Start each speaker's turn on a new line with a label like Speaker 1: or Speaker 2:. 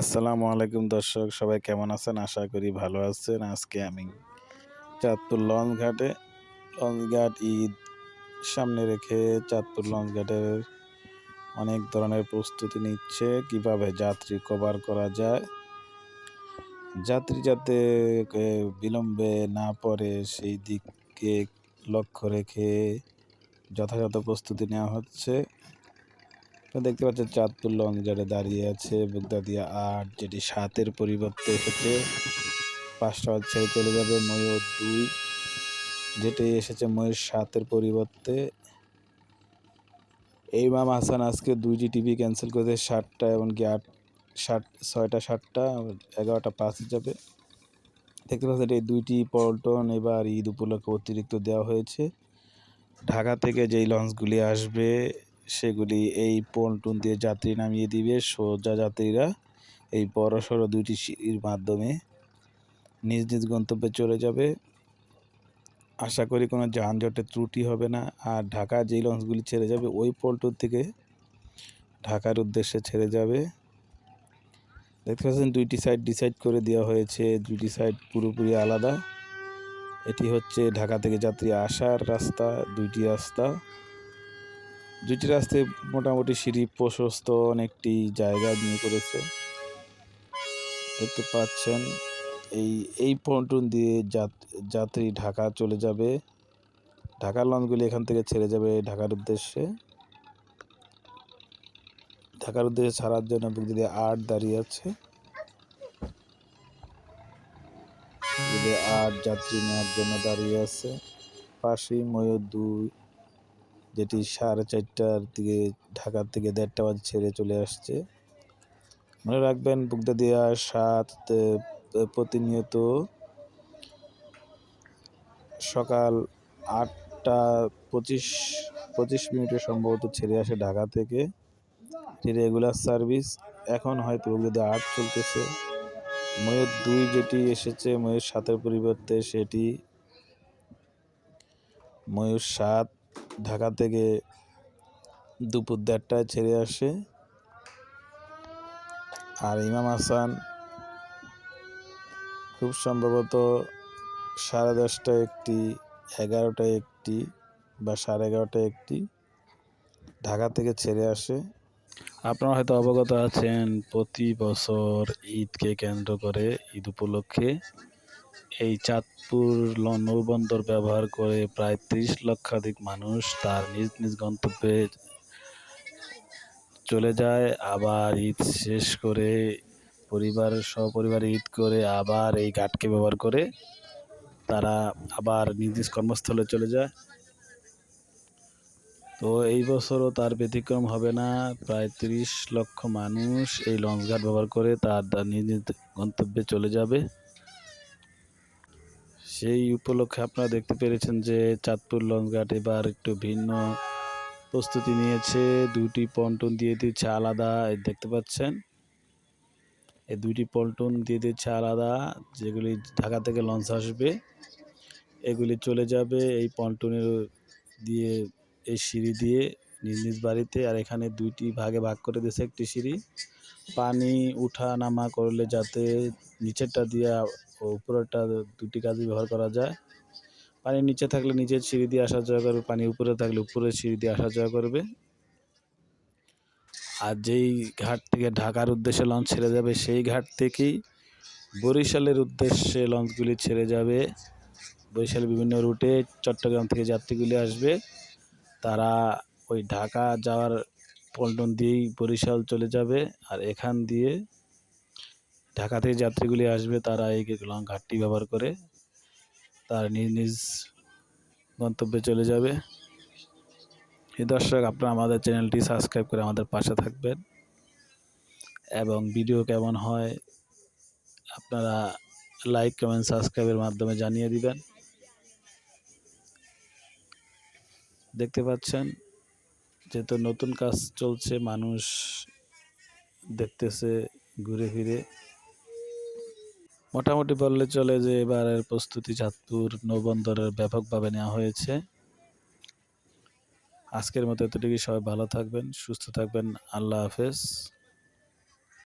Speaker 1: আসসালামু আলাইকুম দর্শক, সবাই কেমন আছেন? আশা করি ভালো আছেন। আজকে আমি চাঁদপুর লঞ্চ ঘাটে, লঞ্চ ঘাট ঈদ সামনে রেখে চাঁদপুর লঞ্চ ঘাটের অনেক ধরনের প্রস্তুতি নিচ্ছে। কীভাবে যাত্রী কভার করা যায়? যাত্রী যাতে বিলম্বে না পড়ে, সেই দিককে লক্ষ্য রেখে যথাযথ প্রস্তুতি নেওয়া হচ্ছে। দেখতে পাচ্ছেন চাঁদপুর লং ঘাটে দাঁড়িয়ে আছে বুগদাদিয়া আট, যেটি সাতের পরিবর্তে এসেছে। পাঁচটা ছেড়ে চলে যাবে ময়ূর দুই, যেটি এসেছে ময়ূর সাতের পরিবর্তে। এই মাম হাসান আজকে দুইটি টিভি ক্যান্সেল করেছে ষাটটা এমনকি আট ষাট ছয়টা, সাতটা, এগারোটা, পাঁচে যাবে। দেখতে পাচ্ছেন এই দুইটি পল্টন এবার ঈদ উপলক্ষে অতিরিক্ত দেওয়া হয়েছে। ঢাকা থেকে যেই লঞ্চগুলি আসবে সেগুলি এই পন্টুন দিয়ে যাত্রী নামিয়ে দিবে। সোজা যাত্রীরা এই বড় সড়ো দুইটি সিঁড়ির মাধ্যমে নিজ নিজ গন্তব্যে চলে যাবে। আশা করি কোনো যানজটের ত্রুটি হবে না। আর ঢাকা যেই লঞ্চগুলি ছেড়ে যাবে, ওই পল্টন থেকে ঢাকার উদ্দেশ্যে ছেড়ে যাবে। দেখতে পাচ্ছেন দুইটি সাইড ডিসাইড করে দেওয়া হয়েছে। দুইটি সাইড পুরোপুরি আলাদা। এটি হচ্ছে ঢাকা থেকে যাত্রী আসার রাস্তা, দুইটি রাস্তা। দুইটি রাস্তায় মোটামুটি সিঁড়ি প্রশস্ত অনেকটি জায়গা নিয়ে করেছে। দেখতে পাচ্ছেন, এই এই পন্টুন দিয়ে যাত- যাত্রী ঢাকা চলে যাবে। ঢাকার লঞ্চগুলি এখান থেকে ছেড়ে যাবে ঢাকার উদ্দেশ্যে। ঢাকার উদ্দেশ্যে ছাড়ার জন্য যদি আট দাঁড়িয়ে আছে। আট যাত্রী নেওয়ার জন্য দাঁড়িয়ে আছে। পাশেই ময়ূর দুই যেটি সাড়ে চারটার দিকে ঢাকার থেকে দেড়টা বাজে ছেড়ে চলে আসছে। মনে রাখবেন বুকদাদিয়া সাত প্রতিনিয়ত সকাল আটটা পঁচিশ পঁচিশ মিনিটে সম্ভবত ছেড়ে আসে ঢাকা থেকে। এটি রেগুলার সার্ভিস এখন হয়তো বুকদাদি আট চলতেছে। ময়ূর দুই যেটি এসেছে ময়ূর সাতের পরিবর্তে সেটি ময়ূর সাত। ঢাকা থেকে দুপুর দেড়টায় ছেড়ে আসে। আর ইমাম হাসান খুব সম্ভবত সাড়ে দশটায় একটি, এগারোটায় একটি বা সাড়ে এগারোটায় একটি ঢাকা থেকে ছেড়ে আসে। আপনারা হয়তো অবগত আছেন, প্রতি বছর ঈদকে কেন্দ্র করে ঈদ উপলক্ষে এই চাঁদপুর নৌবন্দর ব্যবহার করে প্রায় ত্রিশ লক্ষাধিক মানুষ তার নিজ নিজ গন্তব্যে চলে যায়। আবার ঈদ শেষ করে পরিবার, সপরিবারে ঈদ করে আবার এই ঘাটকে ব্যবহার করে তারা আবার নিজ নিজ কর্মস্থলে চলে যায়। তো এই বছরও তার ব্যতিক্রম হবে না। প্রায় তিরিশ লক্ষ মানুষ এই লঞ্চ ঘাট ব্যবহার করে তার নিজ নিজ গন্তব্যে চলে যাবে। সেই উপলক্ষে আপনারা দেখতে পেরেছেন যে চাঁদপুর লঞ্চ ঘাট এবার একটু ভিন্ন প্রস্তুতি নিয়েছে। দুটি পন্টন দিয়ে দিচ্ছে আলাদা দেখতে পাচ্ছেন? এই দুইটি পল্টন দিয়ে দিচ্ছে আলাদা, যেগুলি ঢাকা থেকে লঞ্চ আসবে, এগুলি চলে যাবে এই পন্টনের দিয়ে, এই সিঁড়ি দিয়ে নিজ নিজ বাড়িতে। আর এখানে দুইটি ভাগে ভাগ করে দিয়েছে একটি সিঁড়ি। পানি উঠা নামা করলে যাতে নিচেরটা দিয়ে উপরেরটা দুটি কাজে ব্যবহার করা যায়। পানি নিচে থাকলে নিচের সিঁড়ি দিয়ে আসা যাওয়া করবে, পানি উপরে থাকলে উপরের সিঁড়ি দিয়ে আসা যাওয়া করবে। আর যেই ঘাট থেকে ঢাকার উদ্দেশ্যে লঞ্চ ছেড়ে যাবে, সেই ঘাট থেকেই বরিশালের উদ্দেশ্যে লঞ্চগুলি ছেড়ে যাবে। বরিশালের বিভিন্ন রুটে চট্টগ্রাম থেকে যাত্রীগুলি আসবে। তারা ওই ঢাকা যাওয়ার পল্টন দিয়েই বরিশাল চলে যাবে। আর এখান দিয়ে ঢাকা থেকে যাত্রীগুলি আসবে, তারা এই লং ঘাটটি ব্যবহার করে তার নিজ নিজ গন্তব্যে চলে যাবে। এই দর্শক, আপনারা আমাদের চ্যানেলটি সাবস্ক্রাইব করে আমাদের পাশে থাকবেন এবং ভিডিও কেমন হয় আপনারা লাইক, কমেন্ট, সাবস্ক্রাইবের মাধ্যমে জানিয়ে দিবেন। দেখতে পাচ্ছেন যেহেতু নতুন কাজ চলছে, মানুষ দেখতেছে ঘুরে ফিরে। মোটামুটি বললে চলে যে এবারের প্রস্তুতি চাঁদপুর নৌবন্দরের ব্যাপকভাবে নেওয়া হয়েছে। আজকের মতো এতটুকু সবাই ভালো থাকবেন, সুস্থ থাকবেন। আল্লাহ হাফেজ।